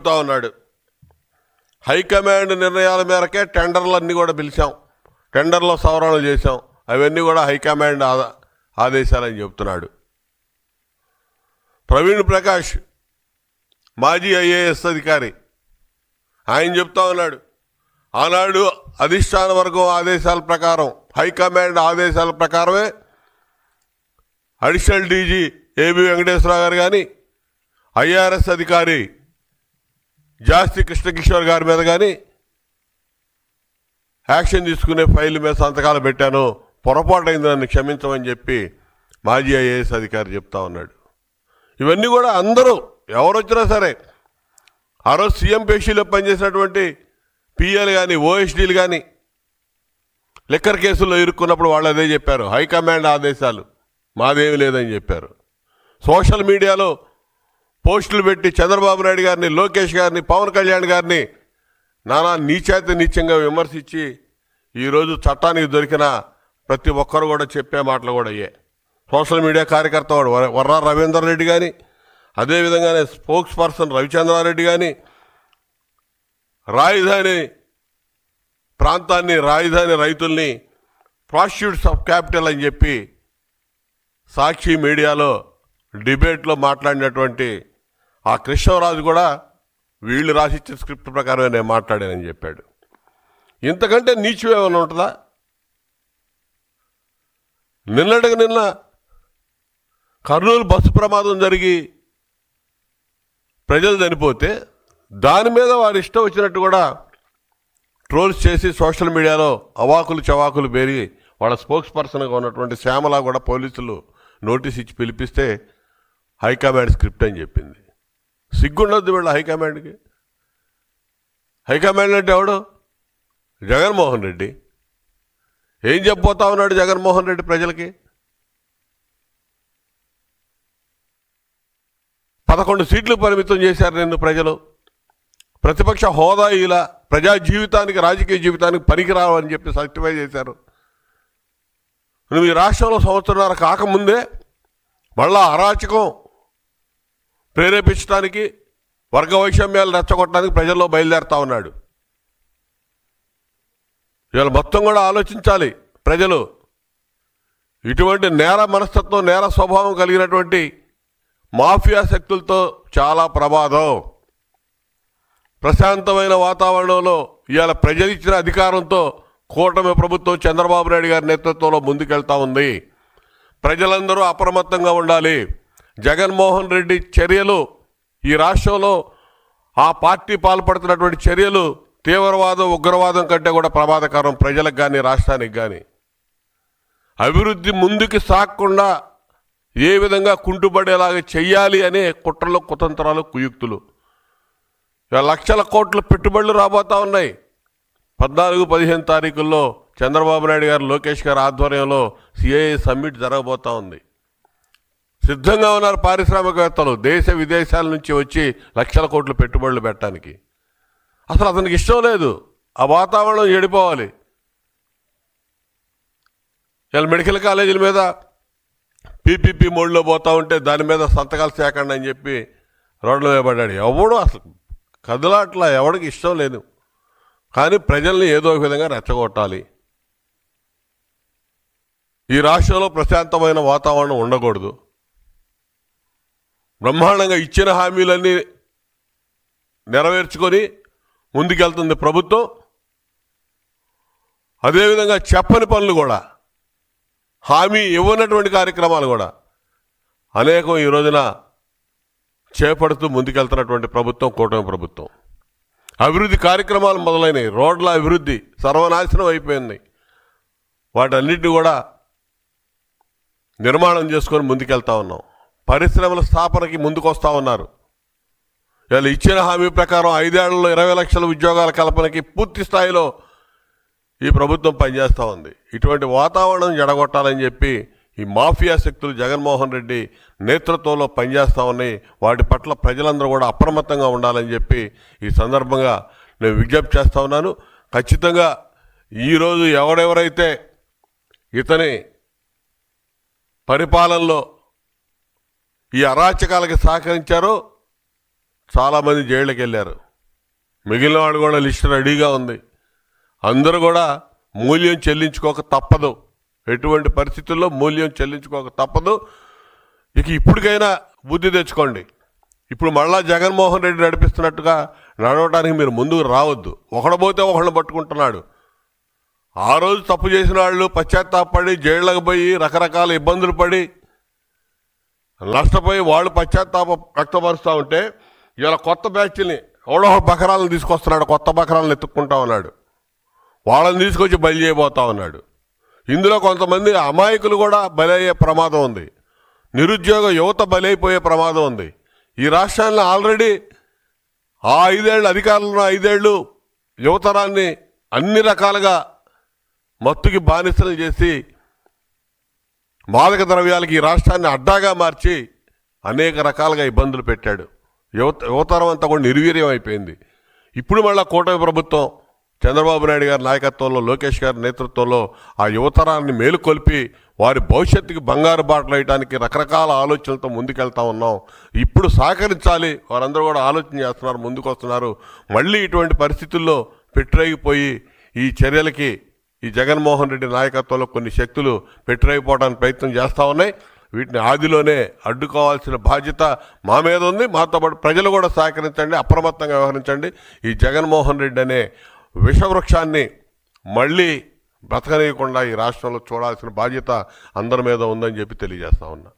చెప్తా ఉన్నాడు. హైకమాండ్ నిర్ణయాల మేరకే టెండర్లన్నీ కూడా పిలిచాం. టెండర్లో సవరణలు చేశాం. అవన్నీ కూడా హైకమాండ్ ఆదా ఆదేశాలని చెప్తున్నాడు. ప్రవీణ్ ప్రకాష్ మాజీ ఐఏఎస్ అధికారి ఆయన చెప్తా ఉన్నాడు. ఆనాడు అధిష్టాన వర్గం ఆదేశాల ప్రకారం హైకమాండ్ ఆదేశాల ప్రకారమే అడిషనల్ డీజీ ఏబి వెంకటేశ్వరరావు గారు కానీ ఐఆర్ఎస్ అధికారి జాస్తి కృష్ణకిషోర్ గారి మీద కానీ యాక్షన్ తీసుకునే ఫైల్ మీద సంతకాలు పెట్టాను. పొరపాటు నన్ను క్షమించమని చెప్పి మాజీ ఐఏఎస్ అధికారి చెప్తా ఉన్నాడు. ఇవన్నీ కూడా అందరూ ఎవరు వచ్చినా సరే ఆ రోజు సీఎం పేషీలో పనిచేసినటువంటి పిఎల్ కానీ ఓఎస్డీలు కానీ లిక్కర్ కేసుల్లో ఇరుక్కున్నప్పుడు వాళ్ళు అదే చెప్పారు. హైకమాండ్ ఆదేశాలు మాదేమి లేదని చెప్పారు. సోషల్ మీడియాలో పోస్టులు పెట్టి చంద్రబాబు నాయుడు గారిని లోకేష్ గారిని పవన్ కళ్యాణ్ గారిని నానా నీచేత నీచంగా విమర్శించి ఈరోజు చట్టానికి దొరికిన ప్రతి ఒక్కరు కూడా చెప్పే మాటలు కూడా అయ్యాయి సోషల్ మీడియా కార్యకర్త వాడు వర్రా రవీందర్ రెడ్డి కానీ అదేవిధంగానే స్పోక్స్ పర్సన్ రవిచంద్రారెడ్డి కానీ రాజధాని ప్రాంతాన్ని రాజధాని రైతుల్ని ప్రాస్టిట్యూట్స్ ఆఫ్ క్యాపిటల్ అని చెప్పి సాక్షి మీడియాలో డిబేట్లో మాట్లాడినటువంటి ఆ కృష్ణరాజు కూడా వీళ్ళు రాసిచ్చిన స్క్రిప్ట్ ప్రకారమే నేను మాట్లాడానని చెప్పాడు. ఇంతకంటే నీచం ఏమైనా ఉంటుందా? నిన్నటికి నిన్న కర్నూలు బస్సు ప్రమాదం జరిగి ప్రజలు చనిపోతే దాని మీద వారి ఇష్టం వచ్చినట్టు కూడా ట్రోల్స్ చేసి సోషల్ మీడియాలో అవాకులు చవాకులు పేరి వాళ్ళ స్పోక్స్ పర్సన్గా ఉన్నటువంటి శ్యామల కూడా పోలీసులు నోటీస్ ఇచ్చి పిలిపిస్తే హైకమాండ్ స్క్రిప్ట్ అని చెప్పింది. సిగ్గుండొద్దు వీళ్ళ హైకమాండ్కి. హైకమాండ్ అంటే ఎవడు? జగన్మోహన్ రెడ్డి. ఏం చెప్పబోతా ఉన్నాడు జగన్మోహన్ రెడ్డి ప్రజలకి? పదకొండు సీట్లు పరిమితం చేశారు నిన్ను ప్రజలు. ప్రతిపక్ష హోదా ఇలా ప్రజా జీవితానికి రాజకీయ జీవితానికి పనికిరావని చెప్పి సర్టిఫై చేశారు. నువ్వు ఈ రాష్ట్రంలో సంవత్సరాల కాకముందే మళ్ళా అరాచకం ప్రేరేపించడానికి వర్గ వైషమ్యాలు రెచ్చగొట్టడానికి ప్రజల్లో బయలుదేరుతా ఉన్నాడు. ఇవాళ మొత్తం కూడా ఆలోచించాలి ప్రజలు. ఇటువంటి నేర మనస్తత్వం నేర స్వభావం కలిగినటువంటి మాఫియా శక్తులతో చాలా ప్రమాదం. ప్రశాంతమైన వాతావరణంలో ఇవాళ ప్రజలు ఇచ్చిన అధికారంతో కూటమి ప్రభుత్వం చంద్రబాబు నాయుడు గారి నేతృత్వంలో ముందుకెళ్తా ఉంది. ప్రజలందరూ అప్రమత్తంగా ఉండాలి. జగన్మోహన్ రెడ్డి చర్యలు ఈ రాష్ట్రంలో ఆ పార్టీ పాల్పడుతున్నటువంటి చర్యలు తీవ్రవాదం ఉగ్రవాదం కంటే కూడా ప్రమాదకరం ప్రజలకు కానీ రాష్ట్రానికి కానీ అభివృద్ధి ముందుకు సాగకుండా ఏ విధంగా కుంటుపడేలాగా చెయ్యాలి అనే కుట్రలు కుతంత్రాలు కుయుక్తులు. లక్షల కోట్ల పెట్టుబడులు రాబోతా ఉన్నాయి. పద్నాలుగు పదిహేను తారీఖుల్లో చంద్రబాబు నాయుడు గారు లోకేష్ గారి ఆధ్వర్యంలో సిఐఏ సమ్మిట్ జరగబోతా ఉంది. సిద్ధంగా ఉన్నారు పారిశ్రామికవేత్తలు. దేశ విదేశాల నుంచి వచ్చి లక్షల కోట్లు పెట్టుబడులు పెట్టడానికి. అసలు అతనికి ఇష్టం లేదు. ఆ వాతావరణం చెడిపోవాలి. ఇలా మెడికల్ కాలేజీల మీద పీపీపీ మోడ్లో పోతా ఉంటే దాని మీద సంతకాలు సేకండి అని చెప్పి రోడ్ల వేయబడ్డాడు ఎవడు అసలు కదలాట్లా ఎవడికి ఇష్టం లేదు. కానీ ప్రజల్ని ఏదో ఒక విధంగా రెచ్చగొట్టాలి. ఈ రాష్ట్రంలో ప్రశాంతమైన వాతావరణం ఉండకూడదు. బ్రహ్మాండంగా ఇచ్చిన హామీలన్నీ నెరవేర్చుకొని ముందుకెళ్తుంది ప్రభుత్వం. అదేవిధంగా చెప్పని పనులు కూడా హామీ ఇవ్వనటువంటి కార్యక్రమాలు కూడా అనేకం ఈ రోజున చేపడుతూ ముందుకెళ్తున్నటువంటి ప్రభుత్వం కూటమి ప్రభుత్వం. అభివృద్ధి కార్యక్రమాలు మొదలైనవి రోడ్ల అభివృద్ధి సర్వనాశనం అయిపోయింది. వాటన్నిటిని కూడా నిర్మాణం చేసుకొని ముందుకెళ్తా ఉన్నాం. పరిశ్రమల స్థాపనకి ముందుకొస్తా ఉన్నారు. వీళ్ళు ఇచ్చిన హామీ ప్రకారం ఐదేళ్ళలో ఇరవై లక్షల ఉద్యోగాల కల్పనకి పూర్తి స్థాయిలో ఈ ప్రభుత్వం పనిచేస్తూ ఉంది. ఇటువంటి వాతావరణం జడగొట్టాలని చెప్పి ఈ మాఫియా శక్తులు జగన్మోహన్ రెడ్డి నేతృత్వంలో పనిచేస్తూ ఉన్నాయి. వాటి పట్ల ప్రజలందరూ కూడా అప్రమత్తంగా ఉండాలని చెప్పి ఈ సందర్భంగా నేను విజ్ఞప్తి చేస్తూ ఉన్నాను. ఖచ్చితంగా ఈరోజు ఎవరెవరైతే ఇతని పరిపాలనలో ఈ అరాచకాలకి సహకరించారో చాలామంది జైళ్ళకి వెళ్ళారు మిగిలిన వాళ్ళు కూడా లిస్ట్ రెడీగా ఉంది. అందరూ కూడా మూల్యం చెల్లించుకోక తప్పదు. ఎటువంటి పరిస్థితుల్లో మూల్యం చెల్లించుకోక తప్పదు. ఇక ఇప్పటికైనా బుద్ధి తెచ్చుకోండి. ఇప్పుడు మళ్ళా జగన్మోహన్ రెడ్డి నడిపిస్తున్నట్టుగా నడవడానికి మీరు ముందుకు రావద్దు. ఒకడు పోతే ఒకళ్ళు పట్టుకుంటున్నాడు. ఆ రోజు తప్పు చేసిన వాళ్ళు పశ్చాత్తాపడి జైళ్ళకు పోయి రకరకాల ఇబ్బందులు పడి నష్టపోయి వాళ్ళు పశ్చాత్తాప వ్యక్తపరుస్తూ ఉంటే ఇలా కొత్త బ్యాచ్ని ఎవడో బకరాలను తీసుకొస్తున్నాడు కొత్త బకరాలను ఎత్తుక్కుంటా ఉన్నాడు. వాళ్ళని తీసుకొచ్చి బలి చేయబోతా ఉన్నాడు. ఇందులో కొంతమంది అమాయకులు కూడా బలయ్యే ప్రమాదం ఉంది. నిరుద్యోగ యువత బలైపోయే ప్రమాదం ఉంది. ఈ రాష్ట్రాల్లో ఆల్రెడీ ఆ ఐదేళ్ళు అధికారంలో ఐదేళ్ళు యువతరాన్ని అన్ని రకాలుగా మత్తుకి బానిసలు చేసి మాదక ద్రవ్యాలకి ఈ రాష్ట్రాన్ని అడ్డాగా మార్చి అనేక రకాలుగా ఇబ్బందులు పెట్టాడు. యువత యువతరం అంతా కూడా నిర్వీర్యం అయిపోయింది. ఇప్పుడు మళ్ళా కూటమి ప్రభుత్వం చంద్రబాబు నాయుడు గారి నాయకత్వంలో లోకేష్ గారి నేతృత్వంలో ఆ యువతరాన్ని మేలుకొల్పి వారి భవిష్యత్తుకి బంగారు బాటలు వేయడానికి రకరకాల ఆలోచనలతో ముందుకెళ్తా ఉన్నాం. ఇప్పుడు సహకరించాలి. వారందరూ కూడా ఆలోచన చేస్తున్నారు ముందుకు వస్తున్నారు మళ్ళీ ఇటువంటి పరిస్థితుల్లో పెట్టరేగిపోయి ఈ చర్యలకి ఈ జగన్మోహన్ రెడ్డి నాయకత్వంలో కొన్ని శక్తులు పెట్టరైపోవడానికి ప్రయత్నం చేస్తూ ఉన్నాయి. వీటిని ఆదిలోనే అడ్డుకోవాల్సిన బాధ్యత మా మీద ఉంది. మాతో పాటు ప్రజలు కూడా సహకరించండి అప్రమత్తంగా వ్యవహరించండి. ఈ జగన్మోహన్ రెడ్డి అనే విషవృక్షాన్ని మళ్ళీ బ్రతకనీయకుండా ఈ రాష్ట్రంలో చూడాల్సిన బాధ్యత అందరి మీద ఉందని చెప్పి తెలియజేస్తా ఉన్నా.